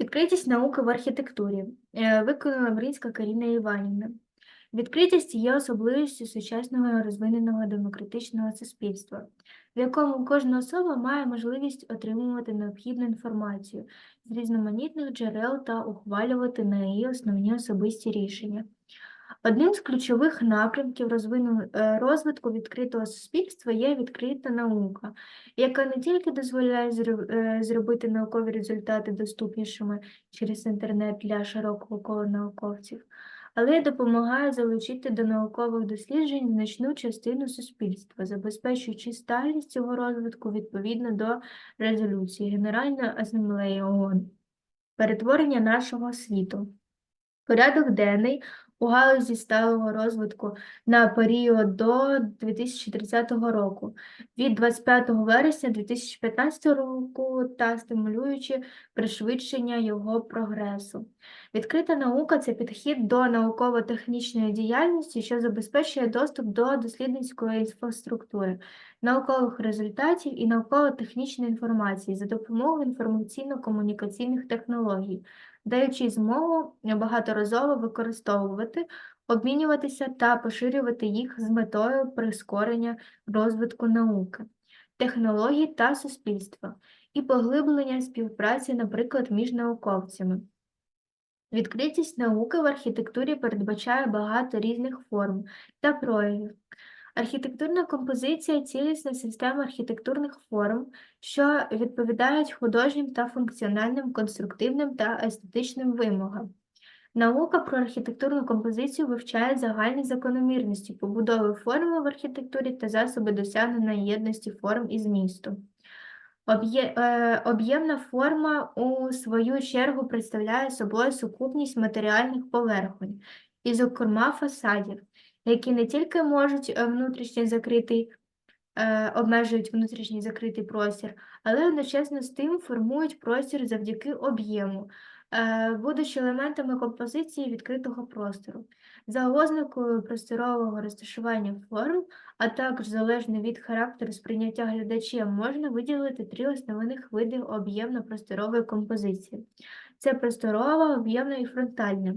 Відкритість науки в архітектурі е, виконала Мрінська Каріна Іванівна. Відкритість є особливістю сучасного розвиненого демократичного суспільства, в якому кожна особа має можливість отримувати необхідну інформацію з різноманітних джерел та ухвалювати на її основні особисті рішення. Одним з ключових напрямків е, розвитку відкритого суспільства є відкрита наука, яка не тільки дозволяє е, зробити наукові результати доступнішими через інтернет для широкого кола науковців, але й допомагає залучити до наукових досліджень значну частину суспільства, забезпечуючи сталість цього розвитку відповідно до резолюції Генеральної асамблеї ООН. Перетворення нашого світу. Порядок денний у галузі сталого розвитку на період до 2030 року від 25 вересня 2015 року та стимулюючи пришвидшення його прогресу. Відкрита наука це підхід до науково-технічної діяльності, що забезпечує доступ до дослідницької інфраструктури, наукових результатів і науково-технічної інформації за допомогою інформаційно-комунікаційних технологій даючи змогу багаторазово використовувати, обмінюватися та поширювати їх з метою прискорення розвитку науки, технологій та суспільства і поглиблення співпраці, наприклад, між науковцями. Відкритість науки в архітектурі передбачає багато різних форм та проявів. Архітектурна композиція цілісна система архітектурних форм, що відповідають художнім та функціональним, конструктивним та естетичним вимогам. Наука про архітектурну композицію вивчає загальні закономірності побудови форми в архітектурі та засоби досягнення єдності форм і змісту. Е, Об'ємна форма у свою чергу представляє собою сукупність матеріальних поверхонь, і, зокрема, фасадів, які не тільки можуть е, внутрішньо закритий, е, обмежують внутрішній закритий простір, але одночасно з тим формують простір завдяки об'єму, е, будучи елементами композиції відкритого простору. За ознакою просторового розташування форм, а також залежно від характеру сприйняття глядачем, можна виділити три основних види об'ємно-просторової композиції. Це просторова, об'ємна і фронтальна.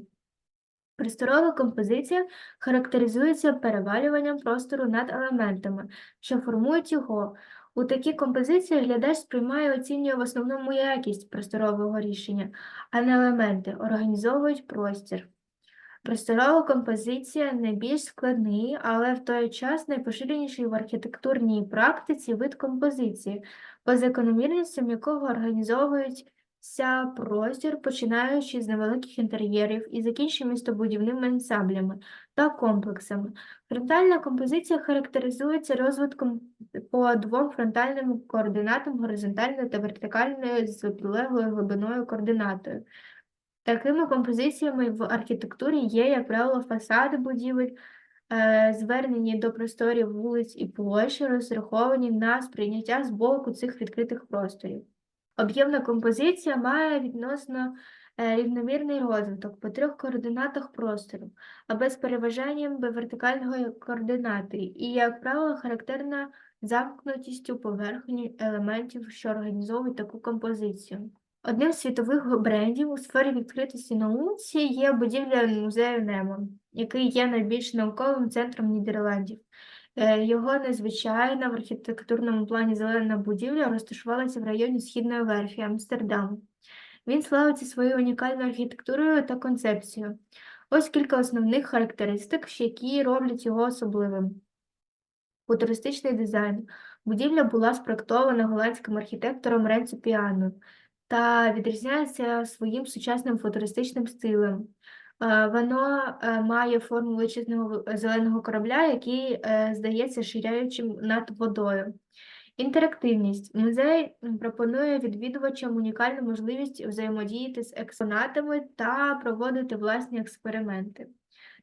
Просторова композиція характеризується перевалюванням простору над елементами, що формують його. У такій композиції глядач сприймає і оцінює в основному якість просторового рішення, а не елементи, організовують простір. Просторова композиція найбільш складний, але в той час найпоширеніший в архітектурній практиці вид композиції, по закономірностям якого організовують ся простір, починаючи з невеликих інтер'єрів і закінчуючи містобудівними ансамблями та комплексами. Фронтальна композиція характеризується розвитком по двом фронтальним координатам горизонтальною та вертикальною з прилеглою глибиною координатою. Такими композиціями в архітектурі є, як правило, фасади будівель, е, звернені до просторів вулиць і площ, розраховані на сприйняття з боку цих відкритих просторів. Об'ємна композиція має відносно е, рівномірний розвиток по трьох координатах простору, або з переважанням вертикальної координати, і, як правило, характерна замкнутістю поверхні елементів, що організовують таку композицію. Одним з світових брендів у сфері відкритості науці є будівля музею Немо, який є найбільш науковим центром Нідерландів. Е, Його незвичайна в архітектурному плані зелена будівля розташувалася в районі Східної верфі Амстердаму. Він славиться своєю унікальною архітектурою та концепцією. Ось кілька основних характеристик, які роблять його особливим. Футуристичний дизайн. Будівля була спроектована голландським архітектором Ренцо Піано та відрізняється своїм сучасним футуристичним стилем. Е, Воно е, має форму величезного зеленого корабля, який е, здається ширяючим над водою. Інтерактивність. Музей пропонує відвідувачам унікальну можливість взаємодіяти з експонатами та проводити власні експерименти.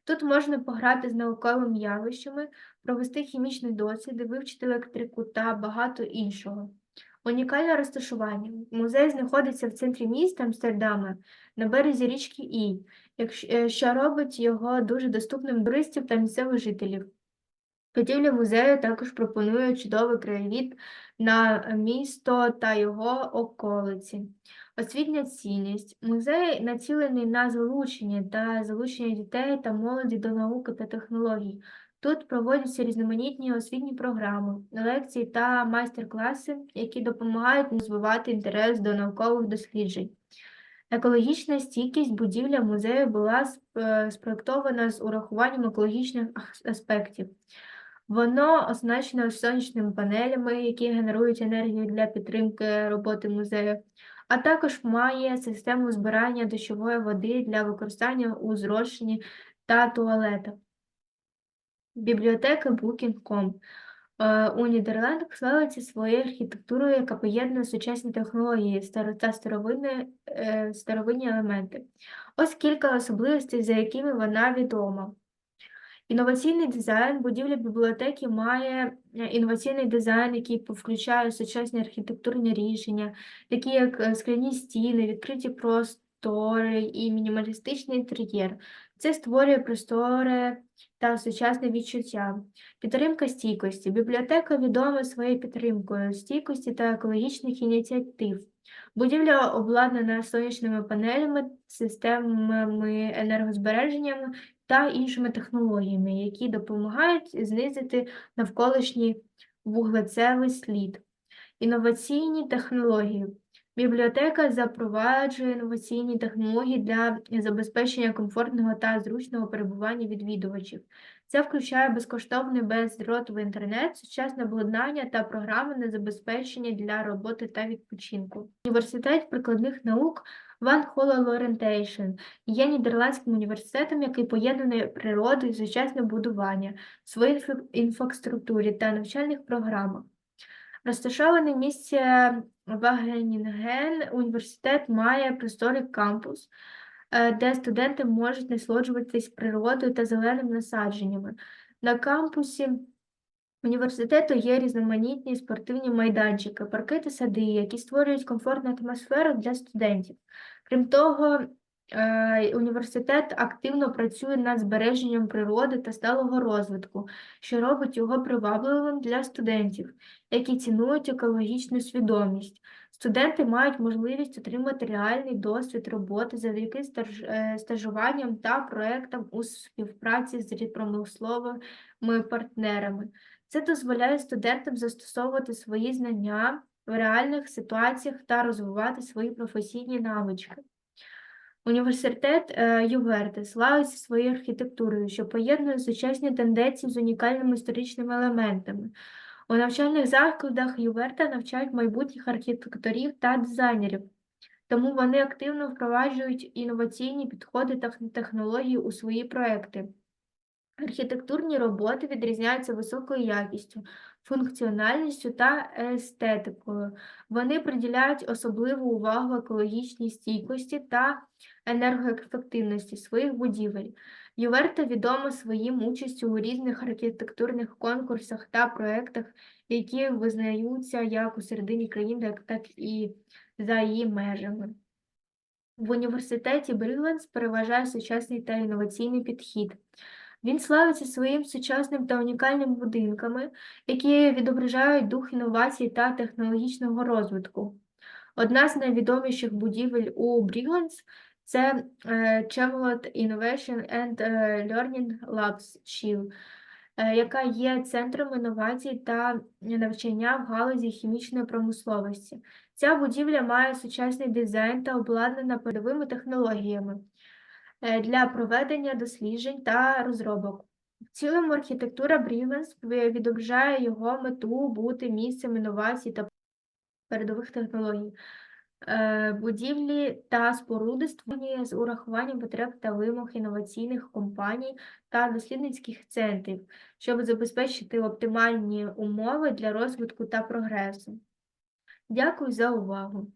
Тут можна пограти з науковими явищами, провести хімічні досліди, вивчити електрику та багато іншого. Унікальне розташування. Музей знаходиться в центрі міста Амстердама на березі річки якщо- е, що робить його дуже доступним туристів та місцевих жителів. Будівля музею також пропонує чудовий краєвід на місто та його околиці. Освітня цінність. Музей націлений на залучення та залучення дітей та молоді до науки та технологій. Тут проводяться різноманітні освітні програми, лекції та майстер-класи, які допомагають розвивати інтерес до наукових досліджень. Екологічна стійкість будівля музею була сп- спроектована з урахуванням екологічних аспектів. Воно оснащено сонячними панелями, які генерують енергію для підтримки роботи музею, а також має систему збирання дощової води для використання у зрошенні та туалетах. Бібліотека Booking.com Е, У Нідерландах славиться своєю архітектурою, яка поєднує сучасні технології та старовинні, е, старовинні елементи. Ось кілька особливостей, за якими вона відома. Інноваційний дизайн. Будівля бібліотеки має е, інноваційний дизайн, який включає сучасні архітектурні рішення, такі як скляні стіни, відкриті простори і мінімалістичний інтер'єр. Це створює простори та сучасне відчуття. Підтримка стійкості. Бібліотека відома своєю підтримкою стійкості та екологічних ініціатив. Будівля обладнана сонячними панелями, системами енергозбереженням та іншими технологіями, які допомагають знизити навколишній вуглецевий слід. Інноваційні технології. Бібліотека запроваджує інноваційні технології для забезпечення комфортного та зручного перебування відвідувачів. Це включає безкоштовний бездротовий інтернет, сучасне обладнання та програми на забезпечення для роботи та відпочинку. Університет прикладних наук Van Holle Laurentiation є нідерландським університетом, який поєднує природу і сучасне будування в своїй інфраструктурі та навчальних програмах. Розташований в місті Вагенінген, університет має просторий кампус, е, де студенти можуть насолоджуватись природою та зеленими насадженнями. На кампусі університету є різноманітні спортивні майданчики, парки та сади, які створюють комфортну атмосферу для студентів. Крім того, університет активно працює над збереженням природи та сталого розвитку, що робить його привабливим для студентів, які цінують екологічну свідомість. Студенти мають можливість отримати реальний досвід роботи завдяки е, стажуванням та проектам у співпраці з промисловими партнерами. Це дозволяє студентам застосовувати свої знання в реальних ситуаціях та розвивати свої професійні навички. Університет е, Юверти славиться своєю архітектурою, що поєднує сучасні тенденції з унікальними історичними елементами. У навчальних закладах Юверта навчають майбутніх архітекторів та дизайнерів, тому вони активно впроваджують інноваційні підходи та технології у свої проекти. Архітектурні роботи відрізняються високою якістю, функціональністю та естетикою. Вони приділяють особливу увагу екологічній стійкості та енергоефективності своїх будівель. Юверта відома своїм участю у різних архітектурних конкурсах та проєктах, які визнаються як у середині країни, так- і за її межами. В університеті Бріленс переважає сучасний та інноваційний підхід. Він славиться своїм сучасним та унікальними будинками, які відображають дух інновацій та технологічного розвитку. Одна з найвідоміших будівель у Бріленс – це Chemelot Innovation and Learning Labs CHIL, е, яка є центром інновацій та навчання в галузі хімічної промисловості. Ця будівля має сучасний дизайн та обладнана передовими технологіями для проведення досліджень та розробок. В цілому архітектура Бріленс відображає його мету бути місцем інновацій та передових технологій. Е, Будівлі та споруди створені з урахуванням потреб та вимог інноваційних компаній та дослідницьких центрів, щоб забезпечити оптимальні умови для розвитку та прогресу. Дякую за увагу!